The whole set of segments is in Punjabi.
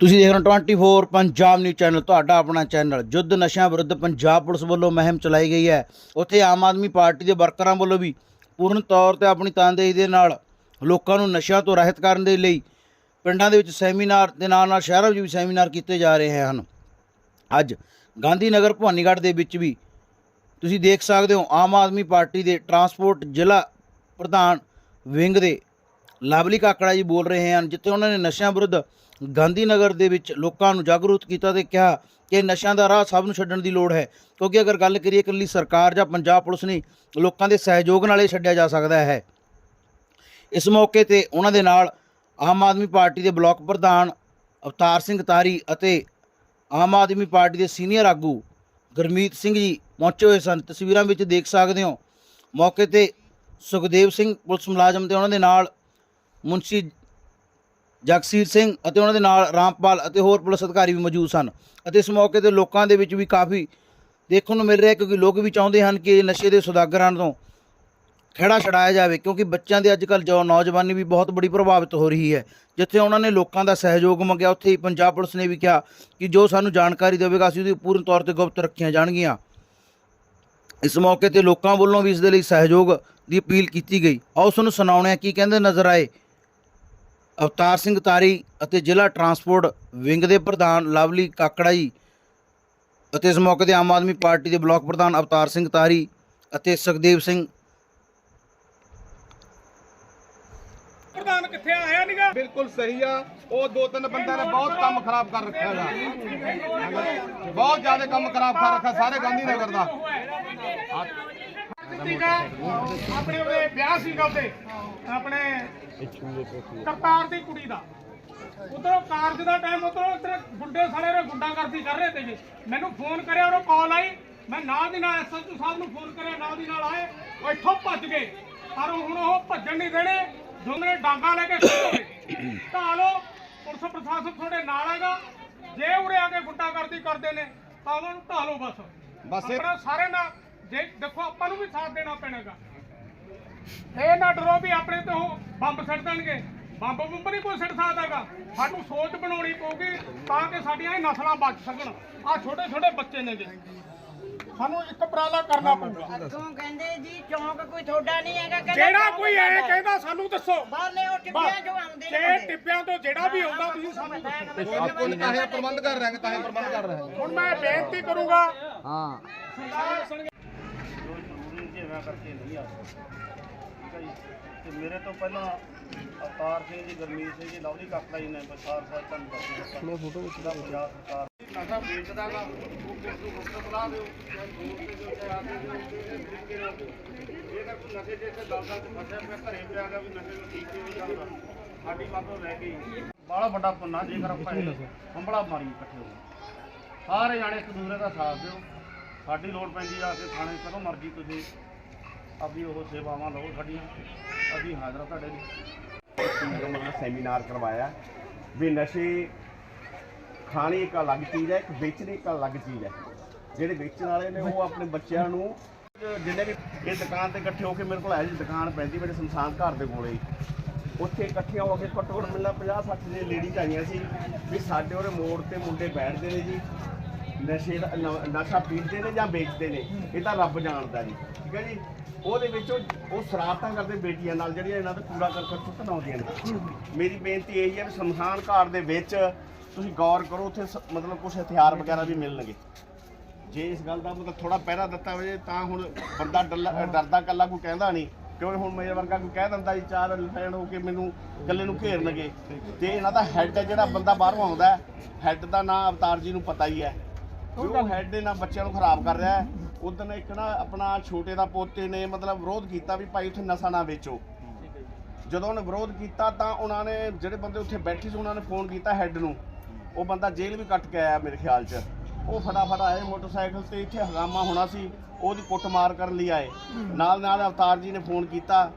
ਤੁਸੀਂ ਦੇਖ ਰਹੇ ਹੋ 24 ਪੰਜਾਬ ਨਿਊਜ਼ ਚੈਨਲ ਤੁਹਾਡਾ ਆਪਣਾ ਚੈਨਲ ਜੁੱਧ ਨਸ਼ਿਆਂ ਵਿਰੁੱਧ ਪੰਜਾਬ ਪੁਲਿਸ ਵੱਲੋਂ ਮੁਹਿੰਮ ਚਲਾਈ ਗਈ ਹੈ। ਉੱਥੇ ਆਮ ਆਦਮੀ ਪਾਰਟੀ ਦੇ ਵਰਕਰਾਂ ਵੱਲੋਂ ਵੀ ਪੂਰਨ ਤੌਰ ਤੇ ਆਪਣੀ ਤਨਦੇਹੀ ਦੇ ਨਾਲ ਲੋਕਾਂ ਨੂੰ ਨਸ਼ਿਆਂ ਤੋਂ ਰਹਿਤ ਕਰਨ ਦੇ ਲਈ ਪਿੰਡਾਂ ਦੇ ਵਿੱਚ ਸੈਮੀਨਾਰ ਦੇ ਨਾਲ ਨਾਲ ਸ਼ਹਿਰਾਂ ਵਿੱਚ ਵੀ ਸੈਮੀਨਾਰ ਕੀਤੇ ਜਾ ਰਹੇ ਹਨ। ਅੱਜ ਗਾਂਧੀ ਨਗਰ ਭਵਾਨੀਗੜ੍ਹ ਦੇ ਵਿੱਚ ਵੀ ਤੁਸੀਂ ਦੇਖ ਸਕਦੇ ਹੋ ਆਮ ਆਦਮੀ ਪਾਰਟੀ ਦੇ ਟਰਾਂਸਪੋਰਟ ਜ਼ਿਲ੍ਹਾ ਪ੍ਰਧਾਨ ਵਿੰਗ ਦੇ ਲਾਵਲੀ ਕਾਕੜਾ ਜੀ ਬੋਲ ਰਹੇ ਹਨ, ਜਿੱਥੇ ਉਹਨਾਂ ਨੇ ਨਸ਼ਿਆਂ ਵਿਰੁੱਧ ਗਾਂਧੀ ਨਗਰ ਦੇ ਵਿੱਚ ਲੋਕਾਂ ਨੂੰ ਜਾਗਰੂਕ ਕੀਤਾ ਤੇ ਕਿਹਾ ਕਿ ਨਸ਼ਿਆਂ ਦਾ ਰਾਹ ਸਭ ਨੂੰ ਛੱਡਣ ਦੀ ਲੋੜ ਹੈ। ਕਿਉਂਕਿ ਅਗਰ ਗੱਲ ਕਰੀਏ ਇਕੱਲੀ ਸਰਕਾਰ ਜਾਂ ਪੰਜਾਬ ਪੁਲਿਸ ਨਹੀਂ, ਲੋਕਾਂ ਦੇ ਸਹਿਯੋਗ ਨਾਲ ਇਹ ਛੱਡਿਆ ਜਾ ਸਕਦਾ ਹੈ। ਇਸ ਮੌਕੇ ਤੇ ਉਹਨਾਂ ਦੇ ਨਾਲ ਆਮ ਆਦਮੀ ਪਾਰਟੀ ਦੇ ਬਲਾਕ ਪ੍ਰਧਾਨ ਅਵਤਾਰ ਸਿੰਘ ਤਾਰੀ ਅਤੇ ਆਮ ਆਦਮੀ ਪਾਰਟੀ ਦੇ ਸੀਨੀਅਰ ਆਗੂ ਗੁਰਮੀਤ ਸਿੰਘ ਜੀ ਪਹੁੰਚੇ ਹੋਏ ਸਨ। ਤਸਵੀਰਾਂ ਵਿੱਚ ਦੇਖ ਸਕਦੇ ਹੋ, ਮੌਕੇ ਤੇ ਸੁਖਦੇਵ ਸਿੰਘ ਪੁਲਿਸ ਮੁਲਾਜ਼ਮ ਤੇ ਉਹਨਾਂ ਦੇ ਨਾਲ ਮੁਨਸ਼ੀ ਜਗਸੀਰ ਸਿੰਘ ਅਤੇ ਉਹਨਾਂ ਦੇ ਨਾਲ ਰਾਮਪਾਲ ਅਤੇ ਹੋਰ ਪੁਲਿਸ ਅਧਿਕਾਰੀ ਵੀ ਮੌਜੂਦ ਸਨ ਅਤੇ ਇਸ ਮੌਕੇ ਤੇ ਲੋਕਾਂ ਦੇ ਵਿੱਚ ਵੀ ਕਾਫੀ ਦੇਖਣ ਨੂੰ ਮਿਲ ਰਿਹਾ ਕਿਉਂਕਿ ਲੋਕ ਵੀ ਚਾਹੁੰਦੇ ਹਨ ਕਿ ਨਸ਼ੇ ਦੇ ਸੁਦਾਗਰਾਂ ਤੋਂ ਖੇੜਾ ਛਡਾਇਆ ਜਾਵੇ ਕਿਉਂਕਿ ਬੱਚਿਆਂ ਦੇ ਅੱਜਕੱਲ ਜੋ ਨੌਜਵਾਨੀ ਵੀ ਬਹੁਤ ਬੜੀ ਪ੍ਰਭਾਵਿਤ ਹੋ ਰਹੀ ਹੈ, ਜਿੱਥੇ ਉਹਨਾਂ ਨੇ ਲੋਕਾਂ ਦਾ ਸਹਿਯੋਗ ਮੰਗਿਆ, ਉੱਥੇ ਹੀ ਪੰਜਾਬ ਪੁਲਿਸ ਨੇ ਵੀ ਕਿਹਾ ਕਿ ਜੋ ਸਾਨੂੰ ਜਾਣਕਾਰੀ ਦੇਵੇਗਾ, ਅਸੀਂ ਉਹਦੀ ਪੂਰਨ ਤੌਰ ਤੇ ਗੁਪਤ ਰੱਖੀਆਂ ਜਾਣਗੀਆਂ। ਇਸ ਮੌਕੇ ਤੇ ਲੋਕਾਂ ਵੱਲੋਂ ਵੀ ਇਸ ਦੇ ਲਈ ਸਹਿਯੋਗ ਦੀ ਅਪੀਲ ਕੀਤੀ ਗਈ। ਆਓ ਤੁਹਾਨੂੰ ਸੁਣਾਉਣੇ ਆ ਕੀ ਕਹਿੰਦੇ ਨਜ਼ਰ ਆਏ ਅਵਤਾਰ ਸਿੰਘ ਤਾਰੀ ਅਤੇ ਜ਼ਿਲ੍ਹਾ ਟਰਾਂਸਪੋਰਟ ਵਿੰਗ ਦੇ ਪ੍ਰਧਾਨ ਲਵਲੀ ਕਾਕੜਾ ਜੀ ਅਤੇ ਇਸ ਮੌਕੇ ਤੇ ਆਮ ਆਦਮੀ ਪਾਰਟੀ ਦੇ ਬਲਾਕ ਪ੍ਰਧਾਨ ਅਵਤਾਰ ਸਿੰਘ ਤਾਰੀ ਅਤੇ ਸੁਖਦੇਵ ਸਿੰਘ। ਪ੍ਰਧਾਨ ਕਿੱਥੇ ਆਇਆ ਨੀਗਾ? ਬਿਲਕੁਲ ਸਹੀ ਆ। ਉਹ ਦੋ ਤਿੰਨ ਬੰਦਿਆਂ ਨੇ ਬਹੁਤ ਕੰਮ ਖਰਾਬ ਕਰ ਰੱਖਿਆ ਹੈਗਾ ਬਹੁਤ ਜ਼ਿਆਦਾ ਕੰਮ ਖਰਾਬ ਕਰ ਰੱਖਿਆ ਸਾਰੇ ਗਾਂਧੀ ਨਗਰ ਦਾ। ਸੀਗਾ ਆਪਣੇ ਉਹਦੇ ਵਿਆਹ ਸੀਗਾ ਉਹਦੇ ਆਪਣੇ ਕਰਤਾਰ ਦੀ ਕੁੜੀ ਦਾ। ਉਧਰੋਂ ਕਾਰਜ ਦਾ ਟਾਈਮ ਉਧਰੋਂ ਇੱਧਰ ਗੁੰਡੇ ਸਾਲੇ ਰੇ ਗੁੰਡਾਗਰਦੀ ਕਰ ਰਹੇ ਤੇਗੇ ਮੈਨੂੰ ਫੋਨ ਕਰਿਆ ਉਹਨੂੰ ਕਾਲ ਆਈ। ਮੈਂ ਨਾਲ ਦੀ ਨਾਲ ਐਸਐਚਓ ਸਾਹਿਬ ਨੂੰ ਫੋਨ ਕਰਿਆ ਨਾਲ ਦੀ ਨਾਲ ਆਏ। ਉਹ ਇੱਥੋਂ ਭੱਜ ਗਏ। ਪਰ ਹੁਣ ਉਹ ਭੱਜਣ ਨਹੀਂ ਦੇਣੇ। ਦੋਨੇ ਡਾਂਗਾ ਲੈ ਕੇ ਖੜੇ ਢਾਲੋ ਪੁਲਿਸ ਪ੍ਰਸ਼ਾਸਨ ਤੁਹਾਡੇ ਨਾਲ ਹੈਗਾ। ਜੇ ਉਰੇ ਆ ਕੇ ਗੁੰਡਾਗਰਦੀ ਕਰਦੇ ਨੇ ਤਾਂ ਉਹਨਾਂ ਨੂੰ ਢਾਲੋ ਬਸ। ਬਸ ਸਾਰੇ ਨਾਲ ਜੇ ਦੇਖੋ ਆਪਾਂ ਨੂੰ ਵੀ ਸਾਥ ਦੇਣਾ ਪੈਣਾਗਾ। ਇਹ ਨਾ ਡਰੋ ਵੀ ਆਪਣੇ ਤੇ ਉਹ ਬੰਬ ਸਿੱਟ ਦੇਣਗੇ। ਬੰਬ ਬੰਬ ਨਹੀਂ ਕੋਈ ਸਿੱਟ ਸਕਦਾਗਾ। ਸਾਨੂੰ ਸੋਚ ਬਣਾਉਣੀ ਪਊਗੀ ਤਾਂ ਕਿ ਸਾਡੀਆਂ ਇਹ ਨਸਲਾਂ ਬਚ ਸਕਣ। ਆ ਛੋਟੇ ਛੋਟੇ ਬੱਚੇ ਨੇਗੇ। ਸਾਨੂੰ ਇੱਕ ਉਪਰਾਲਾ ਕਰਨਾ ਪਊਗਾ ਅੱਗੋਂ ਕਹਿੰਦੇ ਜੀ ਚੌਂਕ ਕੋਈ ਤੁਹਾਡਾ ਨਹੀਂ ਹੈਗਾ ਕਹਿੰਦਾ ਜਿਹੜਾ ਕੋਈ ਐ ਕਹਿੰਦਾ ਸਾਨੂੰ ਦੱਸੋ। ਬਾਹਰਲੇ ਉਹ ਟਿੱਪਿਆਂ ਚੋਂ ਆਉਂਦੇ ਨੇ ਜੇ। ਟਿੱਪਿਆਂ ਤੋਂ ਜਿਹੜਾ ਵੀ ਆਉਂਦਾ ਤੁਸੀਂ ਸਾਨੂੰ ਦੱਸੋ। ਆਪਕੋ ਤਾਂ ਹੈ ਪ੍ਰਬੰਧ ਕਰ ਰਹੇ ਹਾਂ ਤਾਂ ਹੀ ਪ੍ਰਬੰਧ ਕਰ ਰਹੇ ਹਾਂ। ਹੁਣ ਮੈਂ ਬੇਨਤੀ ਕਰੂੰਗਾ। ਹਾਂ। ਜੋ ਸੇਵਾ ਕਰਕੇ ਨਹੀਂ ਆ ਠੀਕ ਹੈ ਜੀ? ਤੇ ਮੇਰੇ ਤੋਂ ਪਹਿਲਾਂ ਅਵਤਾਰ ਸਿੰਘ ਜੀ ਗਰਮੀਤ ਸਿੰਘ ਜੀ ਲਵਲੀ ਕਾਕੜਾ ਜੀ ਨੇ ਬਸਾਰ ਸਾਹਿਬ ਤੁਹਾਨੂੰ ਦੱਸਿਆ ਮੈਂ ਫੋਟੋ ਵਿੱਚ ਦਾ ਪੰਜਾਬ ਸਰਕਾਰ ਨਸ਼ਾ ਵੇਚਦਾਗਾ ਉਹ ਕਿਸ ਨੂੰ ਮੁਕਤ ਬਣਾ ਦਿਓ? ਚਾਹੇ ਦੂਰ ਤੇ ਚਾਹੇ ਆਗੇ ਦਿਓ ਕਿਸੇ ਤਰੀਕੇ ਨਾਲ ਤਾਂ ਕੋਈ ਨਸ਼ੇ ਦੇ ਤੇ ਦਲਦਲ ਚ ਫਸਿਆ ਪਿਆ ਘਰੇ ਪਿਆ ਗਾ ਵੀ ਨਸ਼ੇ ਨੂੰ ਠੀਕ ਨਹੀਂ ਕਰਦਾ ਸਾਡੀ ਮੱਤੋਂ ਲੈ ਗਈ ਬਾਲਾ ਵੱਡਾ ਪੁੰਨਾ ਜੇਕਰ ਆਪਾਂ ਹੰਬੜਾ ਮਾਰੀ ਇਕੱਠੇ ਹੋ ਸਾਰੇ ਜਾਣੇ ਇੱਕ ਦੂਸਰੇ ਦਾ ਸਾਥ ਦਿਓ। ਸਾਡੀ ਲੋੜ ਪੈਂਦੀ ਆ ਕੇ ਥਾਣੇ ਕਦੋਂ ਮਰਜ਼ੀ ਤੁਸੀਂ ਆਪਣੀ ਉਹ ਸੇਵਾਵਾਂ ਲਓ ਸਾਡੀਆਂ। ਅਸੀਂ ਹਾਜ਼ਰ ਹਾਂ ਤੁਹਾਡੇ ਲਈ। ਸੈਮੀਨਾਰ ਕਰਵਾਇਆ। ਵੀ ਨਸ਼ੇ ਖਾਣੇ ਇੱਕ ਅਲੱਗ ਚੀਜ਼ ਹੈ, ਇੱਕ ਵੇਚਣੀ ਇੱਕ ਅਲੱਗ ਚੀਜ਼ ਹੈ। ਜਿਹੜੇ ਵੇਚਣ ਵਾਲੇ ਨੇ, ਉਹ ਆਪਣੇ ਬੱਚਿਆਂ ਨੂੰ ਜਿੰਨੇ ਵੀ ਇਹ ਦੁਕਾਨ ਤੇ ਇਕੱਠੇ ਹੋ ਕੇ ਮੇਰੇ ਕੋਲ ਆਇਆ ਜੀ ਦੁਕਾਨ ਪੈਂਦੀ ਮੇਰੇ ਸ਼ਮਸ਼ਾਨ ਘਰ ਦੇ ਕੋਲੇ। ਹੀ ਉੱਥੇ ਇਕੱਠੀਆਂ ਹੋ ਕੇ ਘੱਟੋ ਘੱਟ ਮਿਲਣਾ 50 60 ਦੇ ਲੇਡੀਜ਼ ਆਈਆਂ ਸੀ, ਵੀ ਸਾਡੇ ਉਹਦੇ ਮੋੜ ਤੇ ਮੁੰਡੇ ਬੈਠਦੇ ਨੇ ਜੀ। ਨਸ਼ੇ ਦਾ ਨ- ਨਸ਼ਾ ਪੀਂਦੇ ਨੇ ਜਾਂ ਵੇਚਦੇ ਨੇ, ਇਹ ਤਾਂ ਰੱਬ ਜਾਣਦਾ ਜੀ, ਠੀਕ ਹੈ ਜੀ? ਉਹਦੇ ਵਿੱਚ ਉਹ ਉਹ ਸ਼ਰਾਰਤਾਂ ਕਰਦੇ ਬੇਟੀਆਂ ਨਾਲ, ਜਿਹੜੀਆਂ ਇਹਨਾਂ ਦਾ ਕੂੜਾ ਕਰਕਟ ਸੁੱਟਣ ਆਉਂਦੀਆਂ ਨੇ। ਮੇਰੀ ਬੇਨਤੀ ਇਹ ਹੈ ਵੀ ਸ਼ਮਸ਼ਾਨ ਘਾਟ ਦੇ ਵਿੱਚ ਤੁਸੀਂ ਗੌਰ ਕਰੋ, ਉੱਥੇ ਸ- ਮਤਲਬ ਕੁਝ ਹਥਿਆਰ ਵਗੈਰਾ ਵੀ ਮਿਲਣਗੇ। ਜੇ ਇਸ ਗੱਲ ਦਾ ਮਤਲਬ ਥੋੜਾ ਪਹਿਰਾ ਦਿੱਤਾ ਹੋਵੇ, ਤਾਂ ਹੁਣ ਬੰਦਾ ਡੱਲਾ- ਡਰਦਾ ਕੱਲਾ ਕੋਈ ਕਹਿੰਦਾ ਨਹੀਂ ਕਿਉਂਕਿ ਹੁਣ ਮੇਰੇ ਵਰਗਾ ਕੋਈ ਕਹਿ ਦਿੰਦਾ ਜੀ, ਚਾਰ ਲੈਣ ਹੋ ਕੇ ਮੈਨੂੰ ਇਕੱਲੇ ਨੂੰ ਘੇਰਨਗੇ। ਤੇ ਇਹਨਾਂ ਦਾ ਹੈੱਡ ਜਿਹੜਾ ਬੰਦਾ ਬਾਹਰੋਂ ਆਉਂਦਾ ਹੈੱਡ ਦਾ ਨਾਂ ਅਵਤਾਰ ਜੀ ਨੂੰ ਪਤਾ ਹੀ ਹੈ। ਵੀ ਉਹ ਹੈੱਡ ਇਹਨਾਂ ਬੱਚਿਆਂ ਨੂੰ ਖਰਾਬ ਕਰ ਰਿਹਾ ਹੈ। ਉਦੋਂ ਇੱਕ ਨਾ ਆਪਣਾ ਛੋਟੇ ਦਾ ਪੋਤੇ ਨੇ ਮਤਲਬ ਵਿਰੋਧ ਕੀਤਾ ਵੀ ਭਾਈ ਉੱਥੇ ਨਸ਼ਾ ਨਾ ਵੇਚੋ। ਜਦੋਂ ਉਹਨੇ ਵਿਰੋਧ ਕੀਤਾ ਤਾਂ ਉਹਨਾਂ ਨੇ ਜਿਹੜੇ ਬੰਦੇ ਉੱਥੇ ਬੈਠੇ ਸੀ, ਉਹਨਾਂ ਨੇ ਫੋਨ ਕੀਤਾ ਹੈੱਡ ਨੂੰ। ਉਹ ਬੰਦਾ ਜੇਲ੍ਹ ਵੀ ਕੱਟ ਕੇ ਆਇਆ ਮੇਰੇ ਖਿਆਲ 'ਚ। ਉਹ ਫਟਾਫਟ ਆਏ ਮੋਟਰਸਾਈਕਲ ਤੇ, ਇੱਥੇ ਹੰਗਾਮਾ ਹੋਣਾ ਸੀ। ਉਹਦੀ ਕੁੱਟਮਾਰ ਕਰਨ ਲਈ ਆਏ। ਨਾਲ ਨਾਲ ਅਵਤਾਰ ਜੀ ਨੇ ਫੋਨ ਕੀਤਾ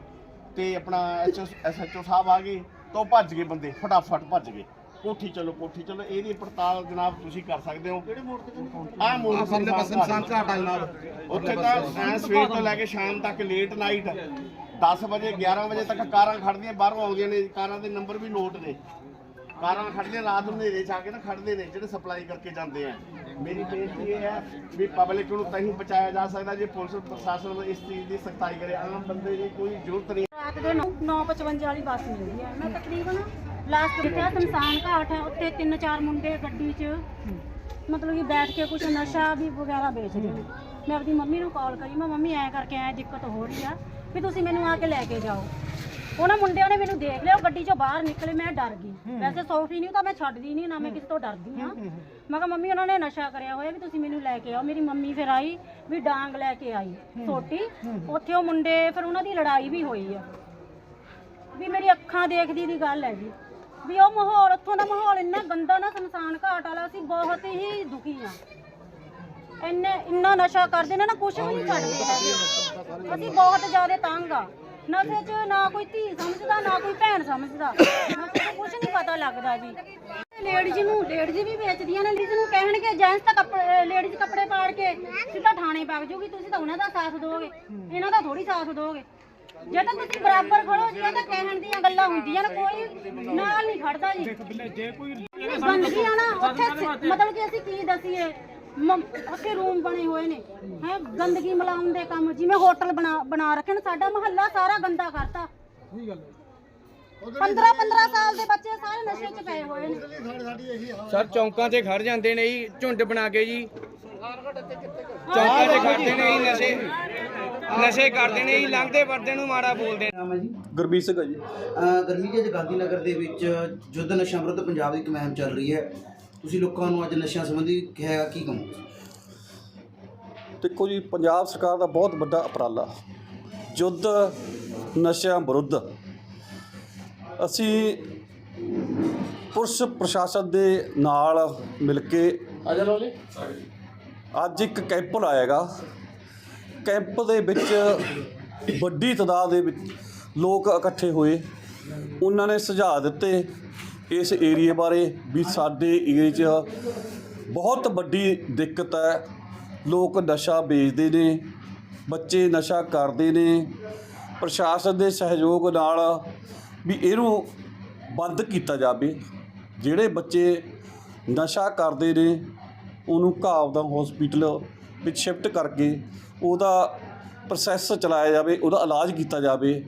ਤੇ ਆਪਣਾ ਐਚਓ ਐਸਐਚਓ ਸਾਹਿਬ ਆ ਗਏ, ਤਾਂ ਉਹ ਭੱਜ ਗਏ ਬੰਦੇ, ਫਟਾਫਟ ਭੱਜ ਗਏ। ਕੋਠੀ ਚਲੋ ਕੋਠੀ ਚਲੋ। ਇਹਦੀ ਪੜਤਾਲ ਜਨਾਬ ਤੁਸੀਂ ਕਰ ਸਕਦੇ ਹੋ। ਕਿਹੜੇ ਮੋੜ ਤੇ ਆਹ ਮੋੜ ਤੇ ਪਰਲੇ ਪਾਸੇ ਨਿਸ਼ਾਨ ਘਾਟ ਆ ਜਨਾਬ। ਉੱਥੇ ਤਾਂ ਐਂ ਸਵੇਰ ਤੋਂ ਲੈ ਕੇ ਸ਼ਾਮ ਤੱਕ ਲੇਟ ਨਾਈਟ 10 ਵਜੇ 11 ਵਜੇ ਤੱਕ ਕਾਰਾਂ ਖੜਦੀਆਂ ਬਾਹਰੋਂ ਆਉਂਦੀਆਂ ਨੇ। ਕਾਰਾਂ ਦੇ ਨੰਬਰ ਵੀ ਨੋਟ ਨੇ। ਕਾਰਾਂ ਖੜਦੇ ਰਾਤ ਨੂੰ ਹਨੇਰੇ ਚ ਆ ਕੇ ਨਾ ਖੜਦੇ ਨੇ ਜਿਹੜੇ ਸਪਲਾਈ ਕਰਕੇ ਜਾਂਦੇ ਆ। ਮੇਰੀ ਬੇਨਤੀ ਇਹ ਹੈ ਵੀ ਪਬਲਿਕ ਨੂੰ ਤਾਂ ਹੀ ਬਚਾਇਆ ਜਾ ਸਕਦਾ ਜੇ ਪੁਲਿਸ ਪ੍ਰਸ਼ਾਸਨ ਇਸ ਚੀਜ਼ ਦੀ ਸਖਤਾਈ ਕਰੇ। ਆਮ ਬੰਦੇ ਦੀ ਕੋਈ ਜ਼ਰੂਰਤ ਨਹੀਂ। ਰਾਤ ਦੇ 9:55 ਵਾਲੀ ਬੱਸ ਮਿਲਦੀ ਹੈ ਮੈਂ ਤਕਰੀਬਨ ਲਾਸਟ ਦੇਖਿਆ ਸ਼ਮਸ਼ਾਨ ਘਾਟ ਹੈ ਉੱਥੇ ਤਿੰਨ ਚਾਰ ਮੁੰਡੇ ਗੱਡੀ 'ਚ ਮਤਲਬ ਕਿ ਬੈਠ ਕੇ ਕੁਝ ਨਸ਼ਾ ਵੀ ਵਗੈਰਾ ਵੇਚਦੇ ਨੇ। ਮੈਂ ਆਪਣੀ ਮੰਮੀ ਨੂੰ ਕਾਲ ਕਰੀ ਮੈਂ ਮੰਮੀ ਐਂ ਕਰਕੇ ਐ ਦਿੱਕਤ ਹੋ ਰਹੀ ਆ ਵੀ ਤੁਸੀਂ ਮੈਨੂੰ ਆ ਕੇ ਲੈ ਕੇ ਜਾਓ। ਉਹਨਾਂ ਮੁੰਡਿਆਂ ਨੇ ਮੈਨੂੰ ਦੇਖ ਲਿਆ ਉਹ ਗੱਡੀ 'ਚੋਂ ਬਾਹਰ ਨਿਕਲੇ ਮੈਂ ਡਰ ਗਈ। ਵੈਸੇ ਸੌਫੀ ਨਹੀਂ ਤਾਂ ਮੈਂ ਛੱਡਦੀ ਨਹੀਂ ਨਾ ਮੈਂ ਕਿਸੇ ਤੋਂ ਡਰਦੀ ਹਾਂ। ਮੈਂ ਕਿਹਾ ਮੰਮੀ ਉਹਨਾਂ ਨੇ ਨਸ਼ਾ ਕਰਿਆ ਹੋਇਆ ਵੀ ਤੁਸੀਂ ਮੈਨੂੰ ਲੈ ਕੇ ਆਓ। ਮੇਰੀ ਮੰਮੀ ਫਿਰ ਆਈ ਵੀ ਡਾਂਗ ਲੈ ਕੇ ਆਈ ਛੋਟੀ ਉੱਥੇ ਉਹ ਮੁੰਡੇ ਫਿਰ ਉਹਨਾਂ ਦੀ ਲੜਾਈ ਵੀ ਹੋਈ ਆ। ਵੀ ਮੇਰੀ ਅੱਖਾਂ ਦੇਖਦੀ ਦੀ ਗੱਲ ਹੈ ਜੀ ਵੀ ਉਹ ਮਾਹੌਲ ਉੱਥੋਂ ਦਾ ਮਾਹੌਲ ਇੰਨਾ ਗੰਦਾ ਨਾ ਸ਼ਮਸ਼ਾਨ ਘਾਟ ਵਾਲਾ ਸੀ ਬਹੁਤ ਹੀ ਦੁਖੀ ਆ ਇੰਨੇ ਇੰਨਾ ਨਸ਼ਾ ਕਰਦੇ ਨੇ ਨਾ ਕੁਝ ਵੀ ਨਹੀਂ ਛੱਡਦੇ ਹੈਗੇ। ਅਸੀਂ ਬਹੁਤ ਜ਼ਿਆਦਾ ਤੰਗ ਆ। ਨਸ਼ੇ 'ਚ ਨਾ ਕੋਈ ਧੀ ਸਮਝਦਾ ਨਾ ਕੋਈ ਭੈਣ ਸਮਝਦਾ। ਕੁਝ ਨਹੀਂ ਪਤਾ ਲੱਗਦਾ ਜੀ। ਲੇਡੀਜ਼ ਨੂੰ ਲੇਡੀਜ਼ ਵੀ ਵੇਚਦੀਆਂ ਨੇ ਲੇਡੀਜ਼ ਨੂੰ ਕਹਿਣਗੇ ਜੈਂਟਸ ਤਾਂ ਕੱਪੜੇ ਲੇਡੀਜ਼ ਕੱਪੜੇ ਪਾੜ ਕੇ ਸਿੱਧਾ ਥਾਣੇ ਪਾ ਜੂਗੀ ਤੁਸੀਂ ਤਾਂ ਉਹਨਾਂ ਦਾ ਸਾਥ ਦੋਗੇ। ਇਹਨਾਂ ਦਾ ਥੋੜੀ ਸਾਥ ਦੋਗੇ। ਜੇ ਤਾਂ ਤੁਸੀਂ ਬਰਾਬਰ ਖੜੋ ਜੀ ਇਹ ਤਾਂ ਕਹਿਣ ਦੀਆਂ ਗੱਲਾਂ ਹੁੰਦੀਆਂ ਨੇ ਕੋਈ ਨਾਲ ਨਹੀਂ ਖੜਦਾ ਜੀ। ਜੇ ਕੋਈ ਗੰਦਗੀ ਆ ਨਾ ਉੱਥੇ ਮਤਲਬ ਕਿ ਅਸੀਂ ਕੀ ਦਸੀਏ ਉੱਥੇ ਰੂਮ ਬਣੇ ਹੋਏ ਨੇ। ਹੈ ਗੰਦਗੀ ਮਿਲਾਉਣ ਦੇ ਕੰਮ ਜਿਵੇਂ ਹੋਟਲ ਬਣਾ ਬਣਾ ਰੱਖੇ ਨੇ ਸਾਡਾ ਮਹੱਲਾ ਸਾਰਾ ਗੰਦਾ ਕਰਤਾ। 15 15 ਸਾਲ ਦੇ ਬੱਚੇ ਸਾਰੇ ਨਸ਼ੇ 'ਚ ਪਏ ਹੋਏ ਨੇ। ਸਰ ਚੌਂਕਾਂ 'ਤੇ ਖੜ ਜਾਂਦੇ ਨੇ ਜੀ ਝੁੰਡ ਬਣਾ ਕੇ ਜੀ। ਚੌਂਕਾਂ 'ਤੇ ਖੜਦੇ ਨੇ ਜੀ ਨਸ਼ੇ। ਨਸ਼ੇ ਕਰਦੇ ਨੇ ਜੀ ਲੰਘਦੇ ਵਰਦੇ ਨੂੰ ਮਾੜਾ ਬੋਲਦੇ ਨਾਮ ਹੈ ਜੀ? ਗੁਰਬੀਰ ਸਿੰਘ ਆ ਜੀ। ਅਹ ਗਰਮੀ ਦੇ ਅੱਜ ਗਾਂਧੀ ਨਗਰ ਦੇ ਵਿੱਚ ਯੁੱਧ ਨਸ਼ਾ ਵਿਰੁੱਧ ਪੰਜਾਬ ਦੀ ਇੱਕ ਮੁਹਿੰਮ ਚੱਲ ਰਹੀ ਹੈ। ਤੁਸੀਂ ਲੋਕਾਂ ਨੂੰ ਅੱਜ ਨਸ਼ਿਆਂ ਸੰਬੰਧੀ ਕਿਹਾ ਕੀ ਕਹੋਗੇ? ਦੇਖੋ ਜੀ ਪੰਜਾਬ ਸਰਕਾਰ ਦਾ ਬਹੁਤ ਵੱਡਾ ਉਪਰਾਲਾ। ਯੁੱਧ ਨਸ਼ਿਆਂ ਵਿਰੁੱਧ। ਅਸੀਂ ਪੁਲਿਸ ਪ੍ਰਸ਼ਾਸਨ ਦੇ ਨਾਲ ਮਿਲ ਕੇ ਅੱਜ ਇੱਕ ਕੈਂਪ ਲਾਇਆਗਾ ਕੈਂਪ ਦੇ ਵਿੱਚ ਵੱਡੀ ਤਾਦਾਦ ਦੇ ਵਿੱਚ ਲੋਕ ਇਕੱਠੇ ਹੋਏ। ਉਹਨਾਂ ਨੇ ਸੁਝਾਅ ਦਿੱਤੇ ਇਸ ਏਰੀਏ ਬਾਰੇ ਵੀ ਸਾਡੇ ਏਰੀਏ 'ਚ ਬਹੁਤ ਵੱਡੀ ਦਿੱਕਤ ਹੈ। ਲੋਕ ਨਸ਼ਾ ਵੇਚਦੇ ਨੇ, ਬੱਚੇ ਨਸ਼ਾ ਕਰਦੇ ਨੇ। ਪ੍ਰਸ਼ਾਸਨ ਦੇ ਸਹਿਯੋਗ ਨਾਲ ਵੀ ਇਹਨੂੰ ਬੰਦ ਕੀਤਾ ਜਾਵੇ। ਜਿਹੜੇ ਬੱਚੇ ਨਸ਼ਾ ਕਰਦੇ ਨੇ, ਉਹਨੂੰ ਘਾਵ ਦਾ ਹਸਪੀਟਲ ਵਿੱਚ ਸ਼ਿਫਟ ਕਰਕੇ ਉਹਦਾ ਪ੍ਰੋਸੈਸ ਚਲਾਇਆ ਜਾਵੇ, ਉਹਦਾ ਇਲਾਜ ਕੀਤਾ ਜਾਵੇ।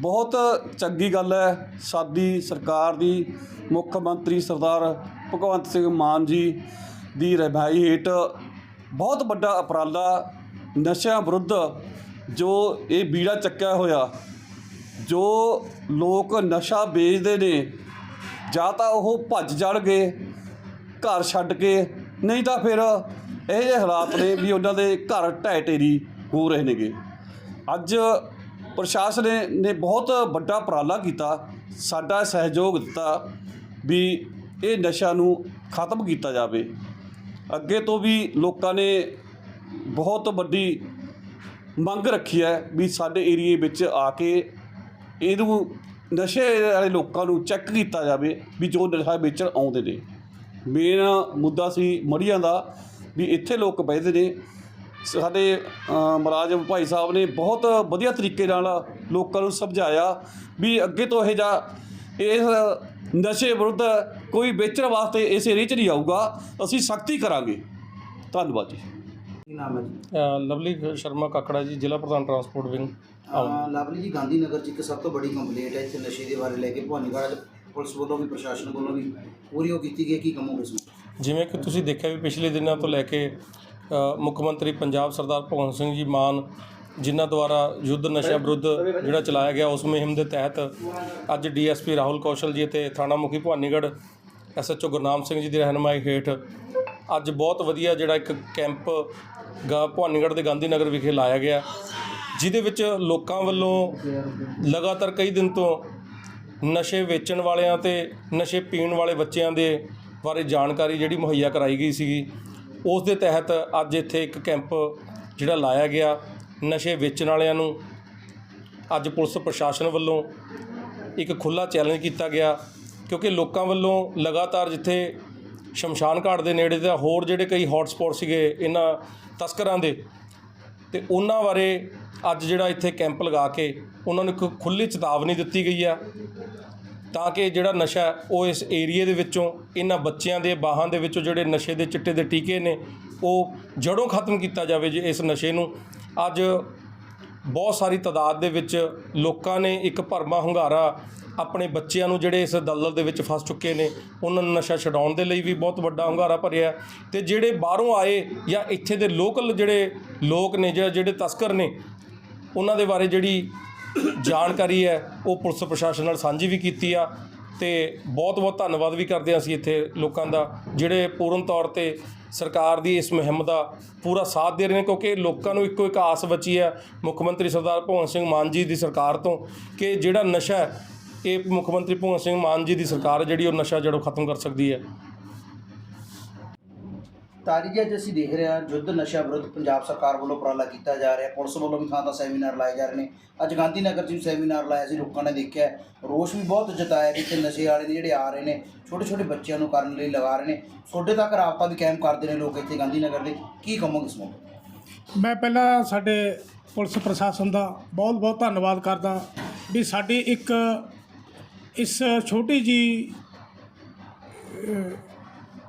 ਬਹੁਤ ਚੰਗੀ ਗੱਲ ਹੈ, ਸਾਡੀ ਸਰਕਾਰ ਦੀ, ਮੁੱਖ ਮੰਤਰੀ ਸਰਦਾਰ ਭਗਵੰਤ ਸਿੰਘ ਮਾਨ ਜੀ ਦੀ ਰਹਿਨੁਮਾਈ ਹੇਠ ਬਹੁਤ ਵੱਡਾ ਉਪਰਾਲਾ ਨਸ਼ਿਆਂ ਵਿਰੁੱਧ ਜੋ ਇਹ ਬੀੜਾ ਚੱਕਿਆ ਹੋਇਆ, ਜੋ ਲੋਕ ਨਸ਼ਾ ਵੇਚਦੇ ਨੇ, ਜਾਂ ਤਾਂ ਉਹ ਭੱਜ ਜਾਣਗੇ, ਘਰ ਛੱਡ ਕੇ, ਨਹੀਂ ਤਾਂ ਫਿਰ ਇਹ ਜਿਹੇ ਹਾਲਾਤ ਨੇ ਵੀ ਉਹਨਾਂ ਦੇ ਘਰ ਢਹਿ ਢੇਰੀ ਹੋ ਰਹੇ ਨੇਗੇ। ਅੱਜ ਪ੍ਰਸ਼ਾਸਨ ਨੇ ਬਹੁਤ ਵੱਡਾ ਉਪਰਾਲਾ ਕੀਤਾ। ਸਾਡਾ ਸਹਿਯੋਗ ਦਿੱਤਾ ਵੀ ਇਹ ਨਸ਼ਾ ਨੂੰ ਖਤਮ ਕੀਤਾ ਜਾਵੇ। ਅੱਗੇ ਤੋਂ ਵੀ ਲੋਕਾਂ ਨੇ ਬਹੁਤ ਵੱਡੀ ਮੰਗ ਰੱਖੀ ਹੈ ਵੀ ਸਾਡੇ ਏਰੀਏ ਵਿੱਚ ਆ ਕੇ ਇਹਨੂੰ ਨਸ਼ੇ ਵਾਲੇ ਲੋਕਾਂ ਨੂੰ ਚੈੱਕ ਕੀਤਾ ਜਾਵੇ ਵੀ ਜੋ ਨਸ਼ਾ ਵੇਚਣ ਆਉਂਦੇ ਨੇ। ਮੇਨ ਮੁੱਦਾ ਸੀ ਮੜੀਆਂ ਦਾ ਵੀ ਇੱਥੇ ਲੋਕ ਬਹਿੰਦੇ ਨੇ। ਸਾਡੇ ਮੁਲਾਜ਼ਮ ਭਾਈ ਸਾਹਿਬ ਨੇ ਬਹੁਤ ਵਧੀਆ ਤਰੀਕੇ ਨਾਲ ਲੋਕਾਂ ਨੂੰ ਸਮਝਾਇਆ ਵੀ ਅੱਗੇ ਤੋਂ ਇਹ ਜਾ ਇਸ ਨਸ਼ੇ ਵਿਰੁੱਧ ਕੋਈ ਵੇਚਣ ਵਾਸਤੇ ਇਸ ਏਰੀਏ 'ਚ ਨਹੀਂ ਆਊਗਾ। ਅਸੀਂ ਸਖਤੀ ਕਰਾਂਗੇ। ਧੰਨਵਾਦ ਜੀ। ਕੀ ਨਾਮ ਹੈ ਜੀ? ਲਵਲੀ ਸ਼ਰਮਾ ਕਾਕੜਾ ਜੀ ਜ਼ਿਲ੍ਹਾ ਪ੍ਰਧਾਨ ਟਰਾਂਸਪੋਰਟ ਵਿੰਗ। ਅਹ ਲਵਲੀ ਜੀ ਗਾਂਧੀ ਨਗਰ 'ਚ ਇੱਕ ਸਭ ਤੋਂ ਵੱਡੀ ਕੰਪਲੇਂਟ ਹੈ ਇੱਥੇ ਨਸ਼ੇ ਦੇ ਬਾਰੇ ਲੈ ਕੇ। ਭਵਾਨੀਗੜ੍ਹ ਪੁਲਿਸ ਵੱਲੋਂ ਵੀ ਪ੍ਰਸ਼ਾਸਨ ਵੱਲੋਂ ਵੀ ਪੂਰੀ ਉਹ ਕੀਤੀ ਗਈ ਹੈ। ਕੀ ਕਹੋਗੇ ਇਸ ਨੂੰ? ਜਿਵੇਂ ਕਿ ਤੁਸੀਂ ਦੇਖਿਆ ਵੀ ਪਿਛਲੇ ਦਿਨਾਂ ਤੋਂ ਲੈ ਕੇ ਮੁੱਖ ਮੰਤਰੀ ਪੰਜਾਬ ਸਰਦਾਰ ਭਗਵੰਤ ਸਿੰਘ ਜੀ ਮਾਨ, ਜਿਨ੍ਹਾਂ ਦੁਆਰਾ ਯੁੱਧ ਨਸ਼ਾ ਵਿਰੁੱਧ ਜਿਹੜਾ ਚਲਾਇਆ ਗਿਆ ਉਸ ਮੁਹਿੰਮ ਦੇ ਤਹਿਤ ਅੱਜ ਡੀਐਸਪੀ ਰਾਹੁਲ ਕੌਸ਼ਲ ਜੀ ਅਤੇ ਥਾਣਾ ਮੁਖੀ ਭਵਾਨੀਗੜ੍ਹ ਐਸਐਚਓ ਗੁਰਨਾਮ ਸਿੰਘ ਜੀ ਦੀ ਰਹਿਨੁਮਾਈ ਹੇਠ ਅੱਜ ਬਹੁਤ ਵਧੀਆ ਜਿਹੜਾ ਇੱਕ ਕੈਂਪ ਗਾ ਭਵਾਨੀਗੜ੍ਹ ਦੇ ਗਾਂਧੀ ਨਗਰ ਵਿਖੇ ਲਾਇਆ ਗਿਆ, ਜਿਹਦੇ ਵਿੱਚ ਲੋਕਾਂ ਵੱਲੋਂ ਲਗਾਤਾਰ ਕਈ ਦਿਨ ਤੋਂ ਨਸ਼ੇ ਵੇਚਣ ਵਾਲਿਆਂ ਤੇ ਨਸ਼ੇ ਪੀਣ ਵਾਲੇ ਬੱਚਿਆਂ ਦੇ ਬਾਰੇ ਜਾਣਕਾਰੀ ਜਿਹੜੀ ਮੁਹੱਈਆ ਕਰਾਈ ਗਈ ਸੀਗੀ, ਉਸ ਦੇ ਤਹਿਤ ਅੱਜ ਇੱਥੇ ਇੱਕ ਕੈਂਪ ਜਿਹੜਾ ਲਾਇਆ ਗਿਆ, ਨਸ਼ੇ ਵੇਚਣ ਵਾਲਿਆਂ ਨੂੰ। ਅੱਜ ਪੁਲਿਸ ਪ੍ਰਸ਼ਾਸਨ ਵੱਲੋਂ ਇੱਕ ਖੁੱਲਾ ਚੈਲੰਜ ਕੀਤਾ ਗਿਆ, ਕਿਉਂਕਿ ਲੋਕਾਂ ਵੱਲੋਂ ਲਗਾਤਾਰ ਜਿੱਥੇ ਸ਼ਮਸ਼ਾਨ ਘਾਟ ਦੇ ਨੇੜੇ ਤੇ ਹੋਰ ਜਿਹੜੇ ਕਈ ਹੌਟ ਸਪੌਟ ਸੀਗੇ ਇਹਨਾਂ ਤਸਕਰਾਂ ਦੇ, ਤੇ ਉਹਨਾਂ ਬਾਰੇ ਅੱਜ ਜਿਹੜਾ ਇੱਥੇ ਕੈਂਪ ਲਗਾ ਕੇ ਉਹਨਾਂ ਨੂੰ ਇੱਕ ਖੁੱਲੀ ਚੇਤਾਵਨੀ ਦਿੱਤੀ ਗਈ ਆ। ਤਾਂ ਕਿ ਜਿਹੜਾ ਨਸ਼ਾ ਉਹ ਇਸ ਏਰੀਏ ਦੇ ਵਿੱਚੋਂ, ਇਹਨਾਂ ਬੱਚਿਆਂ ਦੇ ਬਾਹਾਂ ਦੇ ਵਿੱਚੋਂ ਜਿਹੜੇ ਨਸ਼ੇ ਦੇ ਚਿੱਟੇ ਦੇ ਟੀਕੇ ਨੇ, ਉਹ ਜੜੋਂ ਖਤਮ ਕੀਤਾ ਜਾਵੇ ਜੇ ਇਸ ਨਸ਼ੇ ਨੂੰ। ਅੱਜ ਬਹੁਤ ਸਾਰੀ ਤਾਦਾਦ ਦੇ ਵਿੱਚ ਲੋਕਾਂ ਨੇ ਇੱਕ ਭਰਮਾ ਹੁੰਗਾਰਾ ਆਪਣੇ ਬੱਚਿਆਂ ਨੂੰ ਜਿਹੜੇ ਇਸ ਦਲਦਲ ਦੇ ਵਿੱਚ ਫਸ ਚੁੱਕੇ ਨੇ, ਉਹਨਾਂ ਨੂੰ ਨਸ਼ਾ ਛਡਾਉਣ ਦੇ ਲਈ ਵੀ ਬਹੁਤ ਵੱਡਾ ਹੁੰਗਾਰਾ ਭਰਿਆ ਤੇ ਜਿਹੜੇ ਬਾਹਰੋਂ ਆਏ ਜਾਂ ਇੱਥੇ ਦੇ ਲੋਕਲ ਜਿਹੜੇ ਲੋਕ ਨੇ ਜਾਂ ਜਿਹੜੇ ਤਸਕਰ ਨੇ, ਉਹਨਾਂ ਦੇ ਬਾਰੇ ਜਿਹੜੀ ਜਾਣਕਾਰੀ ਹੈ, ਉਹ ਪੁਲਿਸ ਪ੍ਰਸ਼ਾਸਨ ਨਾਲ ਸਾਂਝੀ ਵੀ ਕੀਤੀ ਆ ਤੇ ਬਹੁਤ ਬਹੁਤ ਧੰਨਵਾਦ ਵੀ ਕਰਦੇ ਹਾਂ ਅਸੀਂ ਇੱਥੇ ਲੋਕਾਂ ਦਾ, ਜਿਹੜੇ ਪੂਰਨ ਤੌਰ ਤੇ ਸਰਕਾਰ ਦੀ ਇਸ ਮੁਹਿੰਮ ਦਾ ਪੂਰਾ ਸਾਥ ਦੇ ਰਹੇ ਨੇ, ਕਿਉਂਕਿ ਲੋਕਾਂ ਨੂੰ ਇੱਕੋ ਇੱਕ ਆਸ ਬਚੀ ਹੈ ਮੁੱਖ ਮੰਤਰੀ ਸਰਦਾਰ ਭਗਵੰਤ ਸਿੰਘ ਮਾਨ ਜੀ ਦੀ ਸਰਕਾਰ ਤੋਂ ਕਿ ਜਿਹੜਾ ਨਸ਼ਾ ਇਹ ਮੁੱਖ ਮੰਤਰੀ ਭਗਵੰਤ ਸਿੰਘ ਮਾਨ ਜੀ ਦੀ ਸਰਕਾਰ ਜਿਹੜੀ ਉਹ ਨਸ਼ਾ ਜੜੋਂ ਖਤਮ ਕਰ ਸਕਦੀ ਹੈ। ਤਾਰੀ ਜੀ ਅਸੀਂ ਦੇਖ ਰਹੇ ਹਾਂ, ਯੁੱਧ ਨਸ਼ਾ ਵਿਰੁੱਧ ਪੰਜਾਬ ਸਰਕਾਰ ਵੱਲੋਂ ਉਪਰਾਲਾ ਕੀਤਾ ਜਾ ਰਿਹਾ। ਪੁਲਿਸ ਵੱਲੋਂ ਵੀ ਥਾਂ ਥਾਂ ਸੈਮੀਨਾਰ ਲਾਏ ਜਾ ਰਹੇ ਨੇ। ਅੱਜ ਗਾਂਧੀ ਨਗਰ 'ਚ ਵੀ ਸੈਮੀਨਾਰ ਲਾਇਆ ਸੀ, ਲੋਕਾਂ ਨੇ ਦੇਖਿਆ। ਰੋਸ਼ ਵੀ ਬਹੁਤ ਜਤਾਇਆ ਕਿ ਇੱਥੇ ਨਸ਼ੇ ਵਾਲੇ ਨੇ ਜਿਹੜੇ ਆ ਰਹੇ ਨੇ ਛੋਟੇ ਛੋਟੇ ਬੱਚਿਆਂ ਨੂੰ ਕਰਨ ਲਈ ਲਗਾ ਰਹੇ ਨੇ। ਛੋਟੇ ਤੱਕ ਰਾਬਤਾ ਵੀ ਕਾਇਮ ਕਰਦੇ ਨੇ ਲੋਕ ਇੱਥੇ ਗਾਂਧੀ ਨਗਰ ਦੇ। ਕੀ ਕਹੋਗੇ ਇਸ ਨੂੰ ਮੈਂ ਪਹਿਲਾਂ ਸਾਡੇ ਪੁਲਿਸ ਪ੍ਰਸ਼ਾਸਨ ਦਾ ਬਹੁਤ ਬਹੁਤ ਧੰਨਵਾਦ ਕਰਦਾ ਵੀ ਸਾਡੀ ਇੱਕ ਇਸ ਛੋਟੀ ਜੀ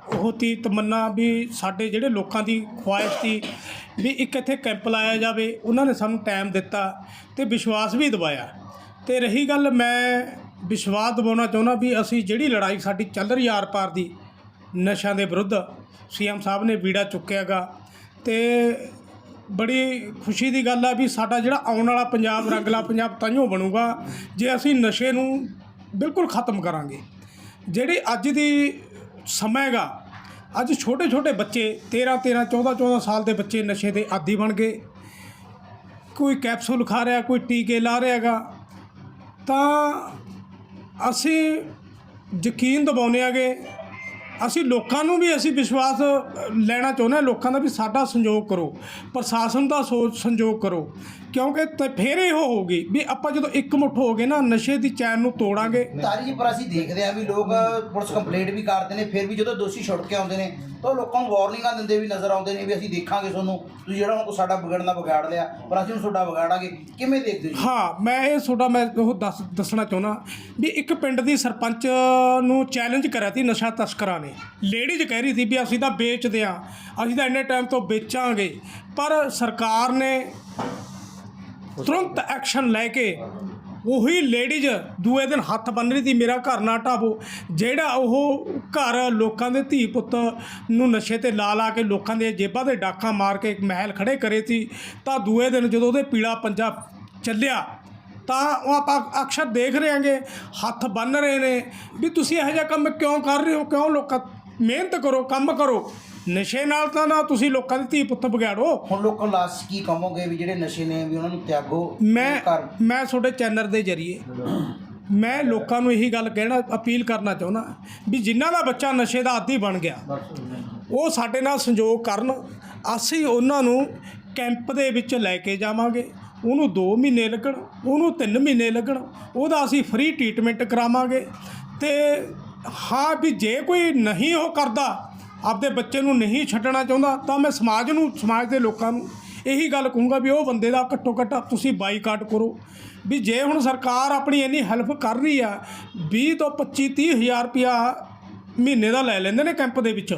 ਉਹ ਤੀ ਤਮੰਨਾ ਵੀ ਸਾਡੇ ਜਿਹੜੇ ਲੋਕਾਂ ਦੀ ਖੁਆਇਸ਼ ਸੀ ਵੀ ਇੱਕ ਇੱਥੇ ਕੈਂਪ ਲਾਇਆ ਜਾਵੇ, ਉਹਨਾਂ ਨੇ ਸਾਨੂੰ ਟਾਈਮ ਦਿੱਤਾ ਤੇ ਵਿਸ਼ਵਾਸ ਵੀ ਦਿਵਾਇਆ। ਤੇ ਰਹੀ ਗੱਲ ਮੈਂ ਵਿਸ਼ਵਾਸ ਦਿਵਾਉਣਾ ਚਾਹੁੰਦਾ ਵੀ ਅਸੀਂ ਜਿਹੜੀ ਲੜਾਈ ਸਾਡੀ ਚੱਲ ਰਹੀ ਆਰ ਪਾਰ ਦੀ, ਨਸ਼ਿਆਂ ਦੇ ਵਿਰੁੱਧ ਸੀਐਮ ਸਾਹਿਬ ਨੇ ਬੀੜਾ ਚੁੱਕਿਆਗਾ। ਤੇ ਬੜੀ ਖੁਸ਼ੀ ਦੀ ਗੱਲ ਆ ਵੀ ਸਾਡਾ ਜਿਹੜਾ ਆਉਣ ਵਾਲਾ ਪੰਜਾਬ, ਰੰਗਲਾ ਪੰਜਾਬ ਤਾਂਹੀਓ ਬਣੂਗਾ, ਜੇ ਅਸੀਂ ਨਸ਼ੇ ਨੂੰ ਬਿਲਕੁਲ ਖਤਮ ਕਰਾਂਗੇ। ਜਿਹੜੀ ਅੱਜ ਦੀ ਸਮਾਂ ਹੈਗਾ। ਅੱਜ ਛੋਟੇ ਛੋਟੇ ਬੱਚੇ 13 13 14 14 ਸਾਲ ਦੇ ਬੱਚੇ ਨਸ਼ੇ ਦੇ ਆਦੀ ਬਣ ਗਏ। ਕੋਈ ਕੈਪਸੂਲ ਖਾ ਰਿਹਾ, ਕੋਈ ਟੀਕੇ ਲਾ ਰਿਹਾ ਹੈਗਾ। ਤਾਂ ਅਸੀਂ ਯਕੀਨ ਦਿਵਾਉਂਦੇ ਆਗੇ ਅਸੀਂ ਲੋਕਾਂ ਨੂੰ ਵੀ ਅਸੀਂ ਵਿਸ਼ਵਾਸ ਲੈਣਾ ਚਾਹੁੰਦੇ ਹਾਂ ਲੋਕਾਂ ਦਾ ਵੀ ਸਾਡਾ ਸੰਯੋਗ ਕਰੋ ਪ੍ਰਸ਼ਾਸਨ ਦਾ ਸੋਚ ਸੰਯੋਗ ਕਰੋ। ਕਿਉਂਕਿ ਤੇ ਫੇਰ ਇਹ ਹੋਊਗੀ ਵੀ ਆਪਾਂ ਜਦੋਂ ਇਕਮੁੱਠ ਹੋ ਗਏ ਨਾ ਨਸ਼ੇ ਦੀ ਚੈਨ ਨੂੰ ਤੋੜਾਂਗੇ। ਤਾਰੀ ਜੀ ਪਰ ਅਸੀਂ ਦੇਖਦੇ ਹਾਂ ਵੀ ਲੋਕ ਪੁਲਿਸ ਕੰਪਲੇਂਟ ਵੀ ਕਰਦੇ ਨੇ ਫਿਰ ਵੀ ਜਦੋਂ ਦੋਸ਼ੀ ਛੁੱਟ ਕੇ ਆਉਂਦੇ ਨੇ ਤਾਂ ਲੋਕਾਂ ਨੂੰ ਵਾਰਨਿੰਗਾਂ ਦਿੰਦੇ ਵੀ ਨਜ਼ਰ ਆਉਂਦੇ ਨੇ ਵੀ ਅਸੀਂ ਦੇਖਾਂਗੇ ਤੁਹਾਨੂੰ ਤੁਸੀਂ ਜਿਹੜਾ ਹੁਣ ਸਾਡਾ ਵਿਗੜਨਾ ਵਿਗਾੜ ਲਿਆ ਪਰ ਅਸੀਂ ਹੁਣ ਤੁਹਾਡਾ ਵਿਗਾੜਾਂਗੇ। ਕਿਵੇਂ ਦੇਖਦੇ ਹੋ ਜੀ? ਹਾਂ ਮੈਂ ਇਹ ਤੁਹਾਡਾ ਮੈਂ ਉਹ ਦੱਸ ਦੱਸਣਾ ਚਾਹੁੰਦਾ ਵੀ ਇੱਕ ਪਿੰਡ ਦੀ ਸਰਪੰਚ ਨੂੰ ਚੈਲੰਜ ਕਰਿਆ ਸੀ ਨਸ਼ਾ ਤਸਕਰਾਂ ਨੇ। ਲੇਡੀਜ਼ ਕਹਿ ਰਹੀ ਸੀ ਵੀ ਅਸੀਂ ਤਾਂ ਵੇਚਦੇ ਆ ਅਸੀਂ ਤਾਂ ਇੰਨੇ ਟਾਈਮ ਤੋਂ ਵੇਚਾਂਗੇ। ਪਰ ਸਰਕਾਰ ਨੇ ਤੁਰੰਤ ਐਕਸ਼ਨ ਲੈ ਕੇ ਉਹੀ ਲੇਡੀਜ਼ ਦੂਏ ਦਿਨ ਹੱਥ ਬੰਨ ਰਹੀ ਸੀ, ਮੇਰਾ ਘਰ ਨਾ ਢਾਵੋ ਜਿਹੜਾ ਉਹ ਘਰ ਲੋਕਾਂ ਦੇ ਧੀ ਪੁੱਤ ਨੂੰ ਨਸ਼ੇ ਤੇ ਲਾ ਲਾ ਕੇ ਲੋਕਾਂ ਦੇ ਜੇਬਾਂ 'ਤੇ ਡਾਕਾਂ ਮਾਰ ਕੇ ਮਹਿਲ ਖੜੇ ਕਰੇ ਸੀ, ਤਾਂ ਦੂਏ ਦਿਨ ਜਦੋਂ ਉਹਦੇ ਪੀਲਾ ਪੰਜਾ ਚੱਲਿਆ ਤਾਂ ਉਹ ਆਪਾਂ ਅਕਸਰ ਦੇਖ ਰਹੇ ਹਾਂਗੇ ਹੱਥ ਬੰਨ ਰਹੇ ਨੇ ਵੀ ਤੁਸੀਂ ਇਹੋ ਜਿਹਾ ਕੰਮ ਕਿਉਂ ਕਰ ਰਹੇ ਹੋ? ਕਿਉਂ ਲੋਕਾਂ ਮਿਹਨਤ ਕਰੋ ਕੰਮ ਕਰੋ। ਨਸ਼ੇ ਨਾਲ ਤਾਂ ਨਾ ਤੁਸੀਂ ਲੋਕਾਂ ਦੀ ਧੀ ਪੁੱਤ ਵਿਗਾੜੋ। ਹੁਣ ਲੋਕਾਂ ਨੂੰ ਲਾਸਟ ਕੀ ਕਹੋਗੇ ਵੀ ਜਿਹੜੇ ਨਸ਼ੇ ਨੇ ਵੀ ਉਹਨਾਂ ਨੂੰ ਤਿਆਗੋ ਮੈਂ ਮੈਂ ਤੁਹਾਡੇ ਚੈਨਲ ਦੇ ਜਰੀਏ ਮੈਂ ਲੋਕਾਂ ਨੂੰ ਇਹੀ ਗੱਲ ਕਹਿਣਾ ਅਪੀਲ ਕਰਨਾ ਚਾਹੁੰਦਾ ਵੀ ਜਿਨ੍ਹਾਂ ਦਾ ਬੱਚਾ ਨਸ਼ੇ ਦਾ ਆਦੀ ਬਣ ਗਿਆ ਉਹ ਸਾਡੇ ਨਾਲ ਸੰਯੋਗ ਕਰਨ। ਅਸੀਂ ਉਹਨਾਂ ਨੂੰ ਕੈਂਪ ਦੇ ਵਿੱਚ ਲੈ ਕੇ ਜਾਵਾਂਗੇ। ਉਹਨੂੰ 2 ਮਹੀਨੇ ਲੱਗਣ, ਉਹਨੂੰ 3 ਮਹੀਨੇ ਲੱਗਣ, ਉਹਦਾ ਅਸੀਂ ਫ੍ਰੀ ਟ੍ਰੀਟਮੈਂਟ ਕਰਾਵਾਂਗੇ। ਤੇ ਹਾਂ ਵੀ ਜੇ ਕੋਈ ਨਹੀਂ ਉਹ ਕਰਦਾ, ਆਪਦੇ ਬੱਚੇ ਨੂੰ ਨਹੀਂ ਛੱਡਣਾ ਚਾਹੁੰਦਾ, ਤਾਂ ਮੈਂ ਸਮਾਜ ਨੂੰ, ਸਮਾਜ ਦੇ ਲੋਕਾਂ ਨੂੰ ਇਹੀ ਗੱਲ ਕਹੂੰਗਾ ਵੀ ਉਹ ਬੰਦੇ ਦਾ ਘੱਟੋ ਘੱਟ ਤੁਸੀਂ ਬਾਈਕਾਟ ਕਰੋ। ਵੀ ਜੇ ਹੁਣ ਸਰਕਾਰ ਆਪਣੀ ਇੰਨੀ ਹੈਲਪ ਕਰ ਰਹੀ ਆ 20 ਤੋਂ 25 30 ਹਜ਼ਾਰ ਰੁਪਿਆ ਮਹੀਨੇ ਦਾ ਲੈ ਲੈਂਦੇ ਨੇ ਕੈਂਪ ਦੇ ਵਿੱਚ।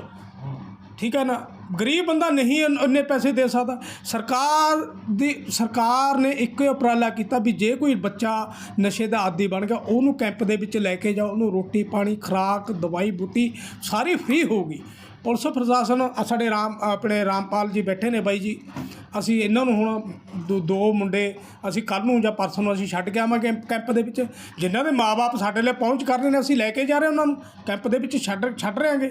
ਠੀਕ ਹੈ ਨਾ? ਗਰੀਬ ਬੰਦਾ ਨਹੀਂ ਇੰਨ- ਇੰਨੇ ਪੈਸੇ ਦੇ ਸਕਦਾ। ਸਰਕਾਰ ਦੀ ਸਰਕਾਰ ਨੇ ਇੱਕੋ ਹੀ ਉਪਰਾਲਾ ਕੀਤਾ ਵੀ ਜੇ ਕੋਈ ਬੱਚਾ ਨਸ਼ੇ ਦਾ ਆਦੀ ਬਣ ਗਿਆ, ਉਹਨੂੰ ਕੈਂਪ ਦੇ ਵਿੱਚ ਲੈ ਕੇ ਜਾਓ, ਉਹਨੂੰ ਰੋਟੀ ਪਾਣੀ, ਖੁਰਾਕ ਦਵਾਈ ਬੂਟੀ ਸਾਰੀ ਫ੍ਰੀ ਹੋਊਗੀ ਪੁਲਿਸ ਪ੍ਰਸ਼ਾਸਨ ਸਾਡੇ ਰਾਮ, ਆਪਣੇ ਰਾਮਪਾਲ ਜੀ ਬੈਠੇ ਨੇ ਬਾਈ ਜੀ। ਅਸੀਂ ਇਹਨਾਂ ਨੂੰ ਹੁਣ ਦੋ ਦੋ ਮੁੰਡੇ ਅਸੀਂ ਕੱਲ ਨੂੰ ਜਾਂ ਪਰਸੋਂ ਨੂੰ ਅਸੀਂ ਛੱਡ ਕੇ ਆਵਾਂਗੇ ਕੈਂਪ ਦੇ ਵਿੱਚ। ਜਿਨ੍ਹਾਂ ਦੇ ਮਾਪੇ ਸਾਡੇ ਲਈ ਪਹੁੰਚ ਕਰ ਰਹੇ ਨੇ, ਅਸੀਂ ਲੈ ਕੇ ਜਾ ਰਹੇ ਉਹਨਾਂ ਨੂੰ। ਕੈਂਪ ਦੇ ਵਿੱਚ ਛੱਡ ਛੱਡ ਰਹੇ ਹਾਂਗੇ।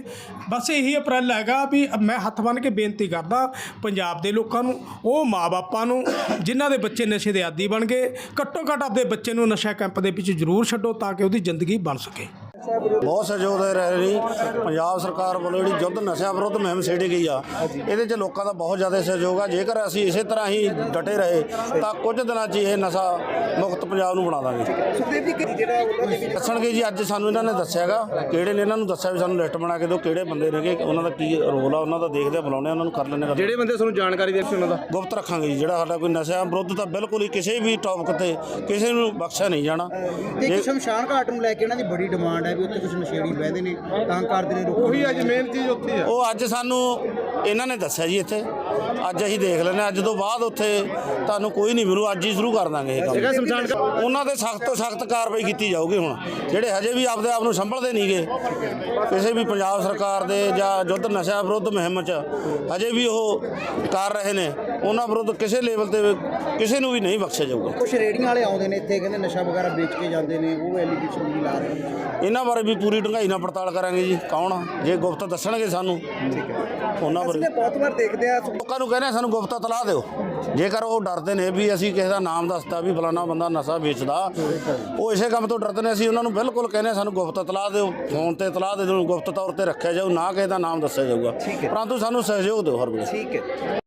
ਬਸ ਇਹੀ ਅਪ੍ਰੈਲ ਹੈਗਾ ਵੀ ਮੈਂ ਹੱਥ ਬੰਨ੍ਹ ਕੇ ਬੇਨਤੀ ਕਰਦਾ ਪੰਜਾਬ ਦੇ ਲੋਕਾਂ ਨੂੰ, ਉਹ ਮਾਪਿਆਂ ਨੂੰ, ਜਿਨ੍ਹਾਂ ਦੇ ਬੱਚੇ ਨਸ਼ੇ ਦੇ ਆਦੀ ਬਣ ਗਏ ਘੱਟੋ ਘੱਟ ਆਪਦੇ ਬੱਚੇ ਨੂੰ ਨਸ਼ਾ ਕੈਂਪ ਦੇ ਵਿੱਚ ਜ਼ਰੂਰ ਛੱਡੋ ਤਾਂ ਕਿ ਉਹਦੀ ਜ਼ਿੰਦਗੀ ਬਣ ਸਕੇ। ਬਹੁਤ ਸਹਿਯੋਗ ਦੇ ਰਹੇ ਨੇ ਪੰਜਾਬ ਸਰਕਾਰ ਵੱਲੋਂ ਜਿਹੜੀ ਯੁੱਧ ਨਸ਼ਿਆਂ ਵਿਰੁੱਧ ਮੁਹਿੰਮ ਛੇੜੀ ਗਈ ਆ ਇਹਦੇ 'ਚ ਲੋਕਾਂ ਦਾ ਬਹੁਤ ਜ਼ਿਆਦਾ ਸਹਿਯੋਗ ਆ। ਜੇਕਰ ਅਸੀਂ ਇਸੇ ਤਰ੍ਹਾਂ ਹੀ ਡਟੇ ਰਹੇ ਤਾਂ ਕੁਝ ਦਿਨਾਂ 'ਚ ਇਹ ਨਸ਼ਾ ਮੁਕਤ ਪੰਜਾਬ ਨੂੰ ਬਣਾ ਦਾਂਗੇ। ਸੁਖਦੇਵ ਜੀ ਕਿ ਜਿਹੜਾ ਉਹਨਾਂ ਦੇ ਵਿੱਚ ਦੱਸਣਗੇ ਜੀ ਅੱਜ ਸਾਨੂੰ ਇਹਨਾਂ ਨੇ ਦੱਸਿਆਗਾ ਕਿਹੜੇ ਨੇ ਇਹਨਾਂ ਨੂੰ ਦੱਸਿਆ ਵੀ ਸਾਨੂੰ ਲਿਸਟ ਬਣਾ ਕੇ ਦਿਓ ਕਿਹੜੇ ਬੰਦੇ ਨੇਗੇ ਉਹਨਾਂ ਦਾ ਕੀ ਰੋਲ ਆ ਉਹਨਾਂ ਦਾ ਦੇਖਦੇ ਆ ਬੁਲਾਉਂਦੇ ਆ ਉਹਨਾਂ ਨੂੰ ਕਰ ਲੈਣੇ ਗੱਲ। ਜਿਹੜੇ ਬੰਦੇ ਤੁਹਾਨੂੰ ਜਾਣਕਾਰੀ ਦੇ ਸੀ ਉਹਨਾਂ ਦਾ? ਗੁਪਤ ਰੱਖਾਂਗੇ ਜੀ ਜਿਹੜਾ ਸਾਡਾ ਕੋਈ ਨਸ਼ਿਆਂ ਵਿਰੁੱਧ ਤਾਂ ਬਿਲਕੁਲ ਹੀ ਕਿਸੇ ਵੀ ਟੌਪਿਕ ਤੇ ਕਿਸੇ ਨੂੰ ਬਖਸ਼ਿਆ ਨਹੀਂ ਜਾਣਾ। ਜੇ- ਸ਼ਮਸ਼ਾਨ ਘਾਟ ਨੂੰ ਲੈ ਕੇ ਇਹਨਾਂ ਦੀ ਬੜੀ ਡਿਮਾਂਡ ਹੈ। ਵੀ ਉੱਥੇ ਕੁਝ ਨਸ਼ੇੜੀ ਬਹਿੰਦੇ ਨੇ ਤਾਂ ਕਰਦੇ ਨੇ ਉਹੀ ਅੱਜ ਮੇਨ ਚੀਜ਼ ਉੱਥੇ ਆ। ਉਹ ਅੱਜ ਸਾਨੂੰ ਇਹਨਾਂ ਨੇ ਦੱਸਿਆ ਜੀ ਇੱਥੇ। ਅੱਜ ਅਸੀਂ ਦੇਖ ਲੈਨੇ ਅੱਜ ਤੋਂ ਬਾਅਦ ਉੱਥੇ ਤੁਹਾਨੂੰ ਕੋਈ ਨਹੀਂ ਮਿਲੂ ਅੱਜ ਹੀ ਸ਼ੁਰੂ ਕਰ ਦਾਂਗੇ ਇਹ ਕੰਮ। ਉਹਨਾਂ ਦੇ ਸਖਤ ਤੋਂ ਸਖਤ ਕਾਰਵਾਈ ਕੀਤੀ ਜਾਊਗੀ ਹੁਣ। ਜਿਹੜੇ ਹਜੇ ਵੀ ਆਪਦੇ ਆਪ ਨੂੰ ਸੰਭਲਦੇ ਨਹੀਂਗੇ ਕਿਸੇ ਵੀ ਪੰਜਾਬ ਸਰਕਾਰ ਦੇ ਜਾਂ ਯੁੱਧ ਨਸ਼ਾ ਵਿਰੁੱਧ ਮੁਹਿੰਮ 'ਚ ਹਜੇ ਵੀ ਉਹ ਕਰ ਰਹੇ ਨੇ। ਉਹਨਾਂ ਵਿਰੁੱਧ ਕਿਸੇ ਲੈਵਲ ਤੇ ਕਿਸੇ ਨੂੰ ਵੀ ਨਹੀਂ ਬਖਸ਼ਿਆ ਜਾਊਗਾ। ਕੁਝ ਰੇੜੀਆਂ ਵਾਲੇ ਆਉਂਦੇ ਨੇ ਇੱਥੇ ਕਹਿੰਦੇ ਨਸ਼ਾ ਵਗੈਰਾ ਵੇਚ ਕੇ ਜਾਂਦੇ ਨੇ ਉਹ ਐਲੀਗੇਸ਼ਨ ਵੀ ਲਾ ਰਹੇ ਨੇ। ਇਹਨਾਂ ਬਾਰੇ ਵੀ ਪੂਰੀ ਢੰਗਾਈ ਨਾਲ ਪੜਤਾਲ ਕਰਾਂਗੇ ਜੀ ਕੌਣ ਆ? ਜੇ ਗੁਪਤ ਦੱਸਣਗੇ ਸਾਨੂੰ ਉਹਨਾਂ ਬਾਰੇ। ਬਹੁਤ ਵਾਰ ਦੇਖਦੇ ਆ ਲੋਕਾਂ ਨੂੰ ਕਹਿੰਦੇ ਆ, ਸਾਨੂੰ ਗੁਪਤ ਤਲਾਹ ਦਿਓ। ਜੇਕਰ ਉਹ ਡਰਦੇ ਨੇ ਵੀ ਅਸੀਂ ਕਿਸੇ ਦਾ ਨਾਮ ਦੱਸਤਾ ਵੀ ਫਲਾਣਾ ਬੰਦਾ ਨਸ਼ਾ ਵੇਚਦਾ ਉਹ ਇਸੇ ਕੰਮ ਤੋਂ ਡਰਦੇ ਨੇ ਅਸੀਂ ਉਹਨਾਂ ਨੂੰ ਬਿਲਕੁਲ ਕਹਿੰਦੇ ਆ, ਸਾਨੂੰ ਗੁਪਤ ਤਲਾਹ ਦਿਓ ਫੋਨ ਤੇ ਤਲਾਹ ਦੇ ਦਿਓ ਗੁਪਤ ਤੌਰ ਤੇ ਰੱਖਿਆ ਜਾਊ ਨਾ ਕਿਸੇ ਦਾ ਨਾਮ ਦੱਸਿਆ ਜਾਊਗਾ। ਪਰੰਤੂ ਸਾਨੂੰ ਸਹਿਯੋਗ ਦਿਓ ਹਰ ਵੇਲੇ। ਠੀਕ ਹੈ।